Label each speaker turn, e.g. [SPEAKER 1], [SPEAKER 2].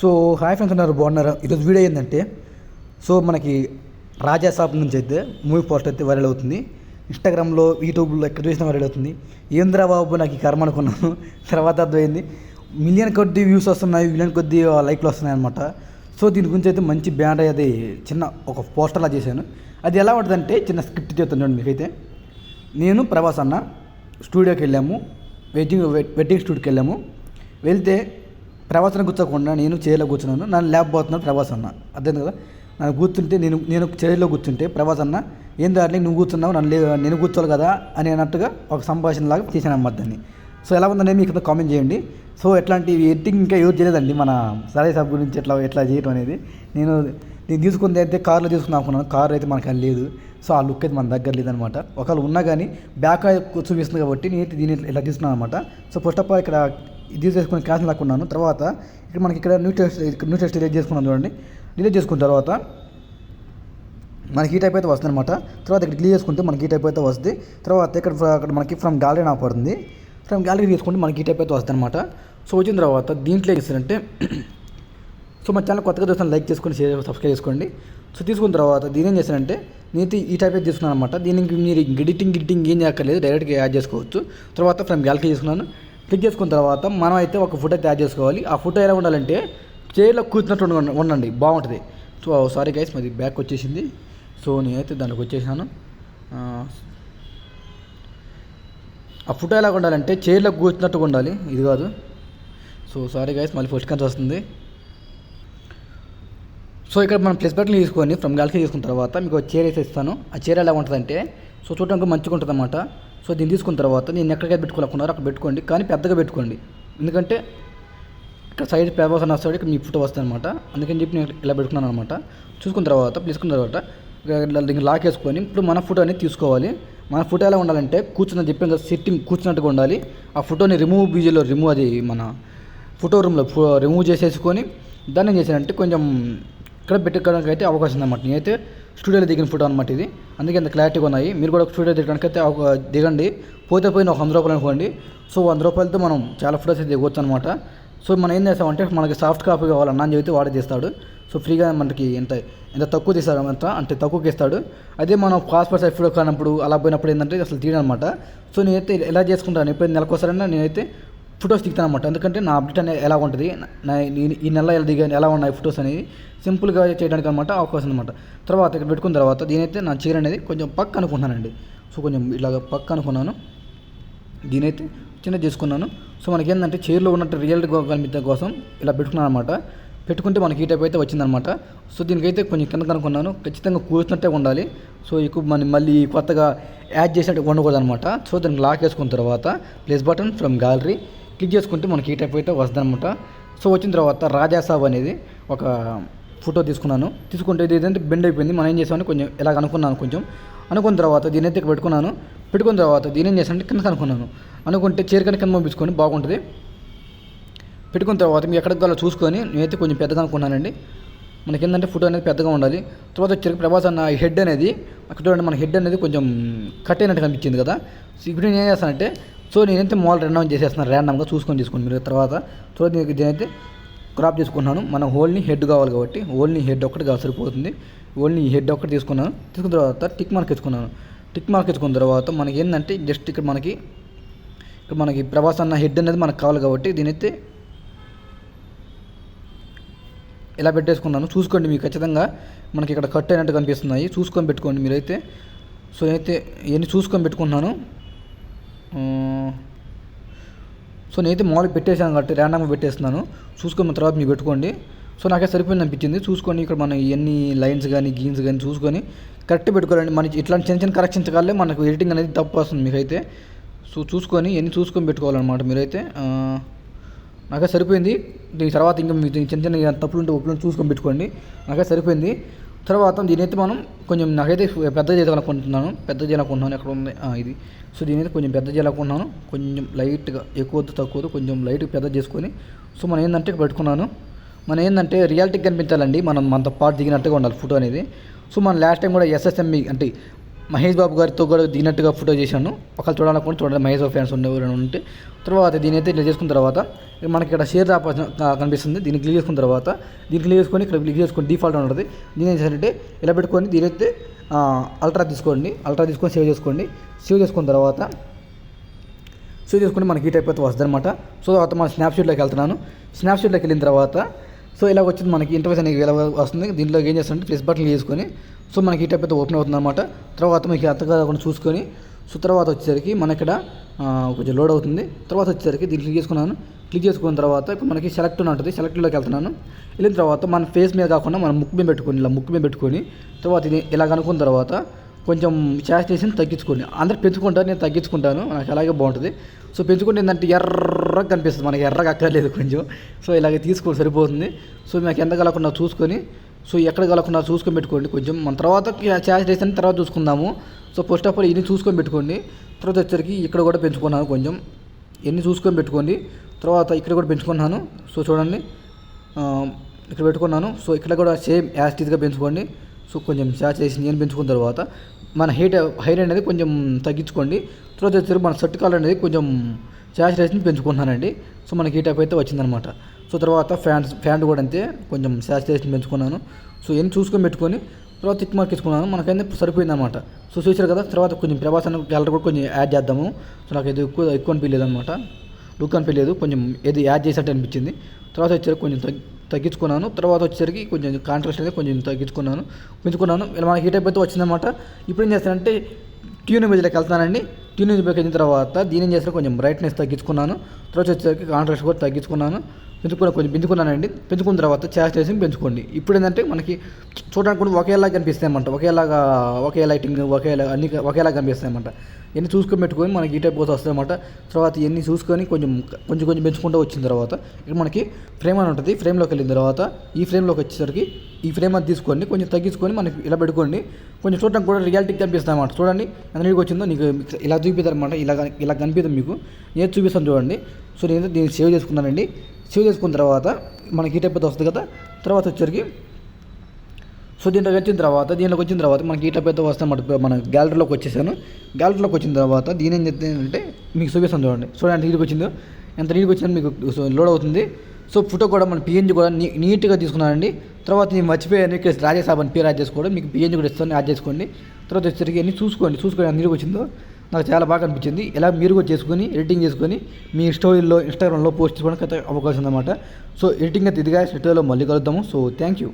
[SPEAKER 1] So hi friends ఉన్నారు బాగున్నారు? ఈరోజు వీడియో ఏంటంటే సో మనకి రాజా షాప్ నుంచి అయితే మూవీ పోస్ట్ అయితే వైరల్ అవుతుంది. ఇన్స్టాగ్రామ్లో యూట్యూబ్లో ఎక్కడ చూసినా వైరల్ అవుతుంది. ఏంద్రా బాబు నాకు ఈ కర్మ అనుకున్నాను. తర్వాత అర్థమైంది. మిలియన్ కొద్ది వ్యూస్ వస్తున్నాయి మిలియన్ కొద్ది లైక్లు వస్తున్నాయి అనమాట సో దీని గురించి అయితే మంచి బ్యాండ్ అది చిన్న ఒక పోస్టర్లా చేశాను. అది ఎలా ఉంటుందంటే చిన్న స్క్రిప్ట్ చెప్తాను చూడండి మీకైతే. నేను ప్రభాస్ అన్న స్టూడియోకి వెళ్ళాము. వెడ్డింగ్ వెడ్డింగ్ స్టూడియోకి వెళ్ళాము. వెళ్తే ప్రవాసన కూర్చోకుండా నేను చైర్లో కూర్చున్నాను. నన్ను లేకపోతున్నాను పోతున్నాడు అన్న. అర్థం కదా? నన్ను కూర్చుంటే నేను నేను చైర్లో కూర్చుంటే ప్రభాస్ అన్న ఏం దాంట్లో నువ్వు కూర్చున్నావు? నన్ను లేదు నేను కూర్చోవాలి కదా? అని అన్నట్టుగా ఒక సంభాషణ లాగా తీసాను అన్నమాట దాన్ని. సో ఎలా ఉందని మీకు కామెంట్ చేయండి. సో ఎట్లాంటి ఎడిటింగ్ ఇంకా యూజ్ చేయలేదండి మన సరే సబ్ గురించి ఎట్లా ఎట్లా చేయడం అనేది. నేను నేను తీసుకుంది అయితే కార్లో తీసుకుందాం అనుకున్నాను. కార్ అయితే మనకు అది లేదు. సో ఆ లుక్ అయితే మన దగ్గర లేదనమాట ఒకవేళ ఉన్నా కానీ బ్యాక్ చూపిస్తుంది కాబట్టి నేను దీన్ని ఇలా తీసుకున్నాను అనమాట సో ఫస్ట్ ఆఫ్ ఆల్ ఇక్కడ ఇది చేసుకుని క్యాన్సిల్ లాక్కున్నాను. తర్వాత ఇక్కడ మనకి ఇక్కడ new test new test delete చేసుకున్నాను చూడండి. డిలీట్ చేసుకున్న తర్వాత మనకి ఈ టైప్ అయితే వస్తుంది అనమాట తర్వాత ఇక్కడ క్లియర్ చేసుకుంటే మనకి ఈ టైప్ అయితే వస్తుంది. తర్వాత ఇక్కడ అక్కడ మనకి ఫ్రమ్ గ్యాలరీ నాకు పడుతుంది ఫ్రమ్ గ్యాలరీ తీసుకుంటే మనకి ఈ టైప్ అయితే వస్తుంది అనమాట సో వచ్చిన తర్వాత దీంట్లో ఏం చేస్తారంటే సో మా ఛానల్ కొత్తగా చూస్తాను లైక్ చేసుకొని షేర్ సబ్స్క్రైబ్ చేసుకోండి. సో తీసుకున్న తర్వాత దీని ఏం చేశానంటే నేను ఈ టైప్ అయితే తీసుకున్నాను అనమాట దీనికి మీరు ఎడిటింగ్ గిడిటింగ్ ఏం చేయక్కర్లేదు. డైరెక్ట్గా యాడ్ చేసుకోవచ్చు. తర్వాత ఫ్రమ్ గ్యాలరీ చేసుకున్నాను క్లిక్ చేసుకున్న తర్వాత మనం అయితే ఒక ఫోటో తయారు చేసుకోవాలి. ఆ ఫోటో ఎలా ఉండాలంటే చైర్లో కూర్చున్నట్టు ఉండండి. బాగుంటుంది. సో సారీ గైస్ మాది బ్యాక్ వచ్చేసింది. సో నేనైతే దానికి వచ్చేసాను. ఆ, ఫోటో ఎలా ఉండాలంటే చైర్లో కూర్చున్నట్టుగా ఉండాలి. ఇది కాదు. సో సారీ గైస్ మళ్ళీ ఫస్ట్ కంచి వస్తుంది. సో ఇక్కడ మనం ప్లస్ బటన్ తీసుకొని ఫ్రమ్ గ్యాలక్సీ తీసుకున్న తర్వాత మీకు చైర్ అయితే ఇస్తాను. ఆ చైర్ ఎలా ఉంటుందంటే సో చూడడానికి మంచిగా ఉంటుంది అనమాట సో దీన్ని తీసుకున్న తర్వాత నేను ఎక్కడికైతే పెట్టుకోవాలనుకున్నారో అక్కడ పెట్టుకోండి. కానీ పెద్దగా పెట్టుకోండి. ఎందుకంటే ఇక్కడ సైడ్ పేపర్స్ అని వస్తాడు ఇక్కడ మీ ఫోటో వస్తుంది అనమాట అందుకని చెప్పి నేను ఇలా పెట్టుకున్నాను అనమాట చూసుకున్న తర్వాత తీసుకున్న తర్వాత లాక్ వేసుకొని ఇప్పుడు మన ఫోటో అనేది తీసుకోవాలి. మన ఫోటో ఎలా ఉండాలంటే కూర్చున్న చెప్పిన కదా సిట్టింగ్ కూర్చున్నట్టుగా ఉండాలి. ఆ ఫోటోని రిమూవ్ బీజీలో రిమూవ్ అది మన ఫోటో రూమ్లో రిమూవ్ చేసేసుకొని దాన్ని ఏం చేశానంటే కొంచెం ఇక్కడ పెట్టుకోవడానికి అయితే అవకాశం ఉందన్నమాట నేనైతే స్టూడియోలో దిగిన ఫోటో అనమాట ఇది. అందుకే అంత క్లారిటీగా ఉన్నాయి. మీరు కూడా స్టూడియో దిగడానికి అయితే ఒక దిగండి. పోతే పోయిన ఒక వంద రూపాయలు అనుకోండి. సో వంద రూపాయలతో మనం చాలా ఫోటోస్ అయితే దిగవచ్చు అనమాట సో మనం ఏం చేస్తామంటే మనకి సాఫ్ట్ కాపీ కావాలన్నా అని చెబితే వాడే తీస్తాడు. సో ఫ్రీగా మనకి ఎంత ఎంత తక్కువ తీస్తాడు అంత అంటే తక్కువకి ఇస్తాడు. అదే మనం పాస్పోర్ట్ సైజ్ ఫోటో కానప్పుడు అలా పోయినప్పుడు ఏంటంటే అసలు తీయడం అనమాట సో నేనైతే ఎలా చేసుకుంటాను? ఎప్పుడైతే నెలకోసారైనా నేనైతే ఫొటోస్ దిగుతాను అనమాట ఎందుకంటే నా అప్డేట్ అనేది ఎలా ఉంటుంది నా ఈ- నెల ఎలా దిగాను ఎలా ఉన్నాయి ఫొటోస్ అనేది సింపుల్గా చేయడానికి అనమాట అవకాశం అనమాట తర్వాత ఇక్కడ పెట్టుకున్న తర్వాత దీనైతే నా చీర అనేది కొంచెం పక్క అనుకుంటున్నానండి. సో కొంచెం ఇలాగ పక్క అనుకున్నాను. దీనైతే చిన్న చేసుకున్నాను. సో మనకి ఏంటంటే చీరలో ఉన్నట్టు రియల్ కనిపించడం కోసం ఇలా పెట్టుకున్నాను అనమాట పెట్టుకుంటే మనకి ఈ టైప్ అయితే వచ్చిందనమాట సో దీనికైతే కొంచెం కింద కనుక్కున్నాను ఖచ్చితంగా కూర్చున్నట్టే ఉండాలి. సో ఎక్కువ మనం మళ్ళీ కొత్తగా యాడ్ చేసినట్టు ఉండకూడదు అనమాట సో దానికి లాక్ వేసుకున్న తర్వాత plus button from gallery. Click చేసుకుంటే మనకి ఈ టైప్ అయితే వస్తుంది అనమాట సో వచ్చిన తర్వాత రాజాసాబ్ అనేది ఒక ఫోటో తీసుకున్నాను. తీసుకుంటే ఇది ఏంటంటే బెండ్ అయిపోయింది. మనం ఏం చేసామని కొంచెం ఇలాగ అనుకున్నాను కొంచెం. అనుకున్న తర్వాత దీని అయితే పెట్టుకున్నాను. పెట్టుకున్న తర్వాత దీని ఏం చేశానంటే కింద అనుకున్నాను. అనుకుంటే చీర కన్నా కింద పంపించుకొని బాగుంటుంది. పెట్టుకున్న తర్వాత మీరు ఎక్కడికి వెళ్ళాలో చూసుకొని నేనైతే కొంచెం పెద్దగా అనుకున్నానండి. మనకి ఏంటంటే ఫోటో అనేది పెద్దగా ఉండాలి. తర్వాత వచ్చరికి ప్రభాస్ అన్న హెడ్ అనేది అక్కడ చూడండి మన హెడ్ అనేది కొంచెం కట్ అయినట్టు కనిపించింది కదా. సో ఇప్పుడు నేను ఏం చేస్తానంటే సో నేనైతే మాల్ ర్యాండమ్ చేసేస్తున్నాను ర్యాండమ్గా చూసుకొని తీసుకోండి మీరు తర్వాత తర్వాత నేనైతే దీనైతే క్రాప్ చేసుకున్నాను మన హోల్ని హెడ్ కావాలి కాబట్టి ఓన్లీ హెడ్ ఒక్కటి కావాలి సరిపోతుంది. ఓన్లీ హెడ్ ఒక్కటి తీసుకున్నాను. తీసుకున్న తర్వాత టిక్ మార్క్ వేసుకున్నాను. టిక్ మార్క్ వేసుకున్న తర్వాత మనకి ఏంటంటే జస్ట్ ఇక్కడ మనకి ఇక్కడ మనకి ప్రభాస్ అన్న హెడ్ అనేది మనకు కావాలి కాబట్టి దీనైతే ఇలా పెట్టేసుకున్నాను. చూసుకోండి మీకు ఖచ్చితంగా మనకి ఇక్కడ కట్ అయినట్టు కనిపిస్తున్నాయి. చూసుకొని పెట్టుకోండి మీరైతే. సో నేనైతే ఇవన్నీ చూసుకొని పెట్టుకుంటున్నాను. సో నేనైతే మామూలుగా పెట్టేసాను కాబట్టి ర్యాండమ్గా పెట్టేస్తున్నాను. చూసుకున్న తర్వాత మీరు పెట్టుకోండి. సో నాకే సరిపోయింది అనిపించింది. చూసుకొని ఇక్కడ మనం ఇవన్నీ లైన్స్ కానీ గీన్స్ కానీ చూసుకొని కరెక్ట్ పెట్టుకోవాలండి. మనకి ఇట్లాంటి చిన్న చిన్న కరెక్షన్స్ కాలే మనకు ఎడిటింగ్ అనేది తప్పు వస్తుంది మీకైతే. సో చూసుకొని ఎన్ని చూసుకొని పెట్టుకోవాలన్నమాట మీరైతే. నాకే సరిపోయింది. దీని తర్వాత ఇంకా మీ చిన్న చిన్న తప్పులు ఉంటే ఒప్పులు చూసుకొని పెట్టుకోండి. నాకే సరిపోయింది. తర్వాత దీనైతే మనం కొంచెం నాకైతే పెద్ద చేయాలనుకుంటున్నాను పెద్ద చేయాలనుకుంటున్నాను ఎక్కడ ఉంది? ఇది. సో దీనైతే కొంచెం పెద్ద చేయాలనుకుంటున్నాను కొంచెం లైట్గా ఎక్కువ తక్కువ కొంచెం లైట్గా పెద్ద చేసుకొని. సో మనం ఏంటంటే ఇక్కడ పెట్టుకున్నాను. మనం ఏంటంటే రియాలిటీ కనిపించాలండి. మనం మనతో పాటు దిగినట్టుగా ఉండాలి ఫోటో అనేది. సో మనం లాస్ట్ టైం కూడా ఎస్ఎస్ఎంఈ అంటే మహేష్ బాబు గారితో కూడా దిగినట్టుగా ఫోటో చేశాను. ఒకళ్ళు చూడాలనుకుంటే చూడండి మహేష్ బాబు ఫ్యాన్స్ ఉండే ఉంటే. తర్వాత దీని అయితే క్లిక్ చేసుకున్న తర్వాత మనకి ఇక్కడ షేర్ ఆప్ కనిపిస్తుంది. దీన్ని క్లిక్ చేసుకున్న తర్వాత దీన్ని క్లిక్ చేసుకొని ఇక్కడ క్లిక్ చేసుకొని డిఫాల్ట్ ఉంటుంది. దీని ఏం ఇలా పెట్టుకొని దీని అయితే అల్ట్రా తీసుకోండి. అల్ట్రా తీసుకొని సేవ్ చేసుకోండి. సేవ్ చేసుకున్న తర్వాత సేవ్ చేసుకుంటే మనకి ఈ టైప్ అయితే వస్తుంది అనమాట సో తర్వాత మన స్నాప్షీట్లోకి వెళ్తున్నాను. స్నాప్షీట్లోకి వెళ్ళిన తర్వాత సో ఇలా వచ్చింది మనకి ఇంటర్ఫేస్ అనేది ఇలా వస్తుంది? దీంట్లో ఏం చేస్తారంటే ప్లస్ బటన్ చేసుకొని సో మనకి ఈ టైప్ అయితే ఓపెన్ అవుతుంది అనమాట తర్వాత మీకు అంతగా కాకుండా చూసుకొని సో తర్వాత వచ్చేసరికి మన ఇక్కడ కొంచెం లోడ్ అవుతుంది. తర్వాత వచ్చేసరికి దీన్ని క్లిక్ చేసుకున్నాను. క్లిక్ చేసుకున్న తర్వాత ఇప్పుడు మనకి సెలెక్ట్ అని ఉంటుంది. సెలెక్ట్లోకి వెళ్తున్నాను. వెళ్ళిన తర్వాత మన ఫేస్ మీద కాకుండా మనం ముక్కు మీద పెట్టుకొని ఇలా ముక్కు మీద పెట్టుకొని తర్వాత ఇది ఇలా కనుక్కున్న తర్వాత కొంచెం శాచురేషన్ తగ్గించుకోండి. అందరు పెంచుకుంటారు నేను తగ్గించుకుంటాను. నాకు అలాగే బాగుంటుంది. సో పెంచుకుంటే ఏంటంటే ఎర్రగా కనిపిస్తుంది. మనకి ఎర్రగా అక్కర్లేదు కొంచెం. సో ఇలాగే తీసుకోండి సరిపోతుంది. సో మీకు ఎంత కలగకుండా చూసుకొని సో ఎక్కడ కలగకుండా చూసుకొని పెట్టుకోండి. కొంచెం మన తర్వాత శాచురేషన్ తర్వాత చూసుకుందాము. సో ఫస్ట్ ఆఫ్ ఆల్ ఇన్ని చూసుకొని పెట్టుకోండి. తర్వాత వచ్చరికి ఇక్కడ కూడా పెంచుకున్నాను కొంచెం. ఎన్ని చూసుకొని పెట్టుకోండి. తర్వాత ఇక్కడ కూడా పెంచుకున్నాను. సో చూడండి. ఇక్కడ పెట్టుకున్నాను. సో ఇక్కడ కూడా సేమ్ యాస్టీస్గా పెంచుకోండి. సో కొంచెం చేసి నేను పెంచుకున్న తర్వాత. మన హీట్ హైర్ అనేది కొంచెం తగ్గించుకోండి. తర్వాత వచ్చి మన సెట్ కాలర్ అనేది కొంచెం శాచురేషన్ పెంచుకుంటున్నానండి. సో మనకి హీట్ టైప్ అయితే వచ్చిందనమాట. సో తర్వాత ఫ్యాన్స్ ఫ్యాన్ కూడా అంతే కొంచెం శాచురేషన్ పెంచుకున్నాను. సో ఏం చూసుకొని పెట్టుకొని తర్వాత టిక్ మార్క్ ఇచ్చుకున్నాను మనకైతే సరిపోయిందన్నమాట సో చూసారు కదా తర్వాత కొంచెం ప్రభాస్ అన్న క్యాలర్ కూడా కొంచెం యాడ్ చేద్దాము. సో నాకు ఇది ఎక్కువ ఎక్కువ అనిపించలేదు అనమాట లుక్ అనిపించలేదు కొంచెం ఏది యాడ్ చేసినట్టు అనిపించింది. తర్వాత వచ్చారు కొంచెం తగ్గి తగ్గించుకున్నాను. తర్వాత వచ్చేసరికి కొంచెం కాంట్రాస్ట్ అనేది కొంచెం తగ్గించుకున్నాను. పెంచుకున్నాను ఇలా మనకి హీట్ అయిపోతే అయితే వచ్చిందన్నమాట. ఇప్పుడు ఏం చేస్తానంటే ట్యూన్ ఇమేజ్లోకి వెళ్తానండి. ట్యూన్ ఇమేజ్లోకి వెళ్ళిన తర్వాత దీని ఏం చేస్తాను కొంచెం బ్రైట్నెస్ తగ్గించుకున్నాను. తర్వాత వచ్చేసరికి కాంట్రాస్ట్ కూడా తగ్గించుకున్నాను. పెంచుకున్న కొంచెం పెంచుకున్నానండి. పెంచుకున్న తర్వాత చాస్టేషన్ పెంచుకోండి. ఇప్పుడు ఏంటంటే మనకి చూడడానికి కూడా ఒకేలాగా కనిపిస్తాయి అన్నమాట ఒకేలాగా ఒకే లైటింగ్ ఒకేలా అన్ని ఒకేలాగా కనిపిస్తాయి అన్నమాట ఇవన్నీ చూసుకొని పెట్టుకొని మనకి ఈ టైప్ పోతే వస్తాయి అన్నమాట తర్వాత ఇవన్నీ చూసుకొని కొంచెం కొంచెం కొంచెం పెంచుకుంటూ వచ్చిన తర్వాత ఇక్కడ మనకి ఫ్రేమ్ అని ఉంటుంది. ఫ్రేమ్లోకి వెళ్ళిన తర్వాత ఈ ఫ్రేమ్లోకి వచ్చేసరికి ఈ ఫ్రేమ్ అది తీసుకోండి. కొంచెం తగ్గించుకొని మనకి ఇలా పెట్టుకోండి. కొంచెం చూడడానికి కూడా రియాలిటీ కనిపిస్తుంది అన్నమాట చూడండి ఎంత నీకు వచ్చిందో నీకు ఇలా చూపిస్తారు అనమాట ఇలా ఇలా కనిపిద్దాం మీకు. నేను చూపిస్తాను చూడండి. సో నేను దీన్ని సేవ్ చేసుకున్నానండి. సేవ్ చేసుకున్న తర్వాత మనకి ఈ టైప్ అయితే వస్తుంది కదా తర్వాత వచ్చరికి సో దీంట్లోకి వచ్చిన తర్వాత దీంట్లోకి వచ్చిన తర్వాత మనకి ఈ టైప్ అయితే మన మన గ్యాలరీలోకి వచ్చేసాను. గ్యాలరీలోకి వచ్చిన తర్వాత దీని ఏం చెప్తానంటే మీకు చూపిస్తాను చూడండి. చూడండి నీట్గా వచ్చిందో. ఎంత నీట్గా వచ్చిందో మీకు లోడ్ అవుతుంది. సో ఫోటో కూడా మన పిఎన్జీ కూడా నీ నీట్గా తీసుకున్నానండి తర్వాత నేను మర్చిపోయాను. ఇక్కడ రాజేసాబ్ అని పేరు యాడ్ చేసుకోవడం. మీకు పిఎన్జీ కూడా ఇస్తాను. యాడ్ చేసుకోండి. తర్వాత వచ్చేసరికి అన్ని చూసుకోండి. చూసుకోండి నీటికి నీట్గా వచ్చిందో. నాకు చాలా బాగా అనిపించింది. ఇలా మీరు కూడా చేసుకొని ఎడిటింగ్ చేసుకొని మీ స్టోరీలో ఇన్స్టాగ్రామ్లో పోస్ట్ చేసుకోవడానికి అవకాశం ఉందన్నమాట. సో ఎడిటింగ్ అయితే ఇదిగా స్టోరీలో మళ్ళీ కలుద్దాము. So thank you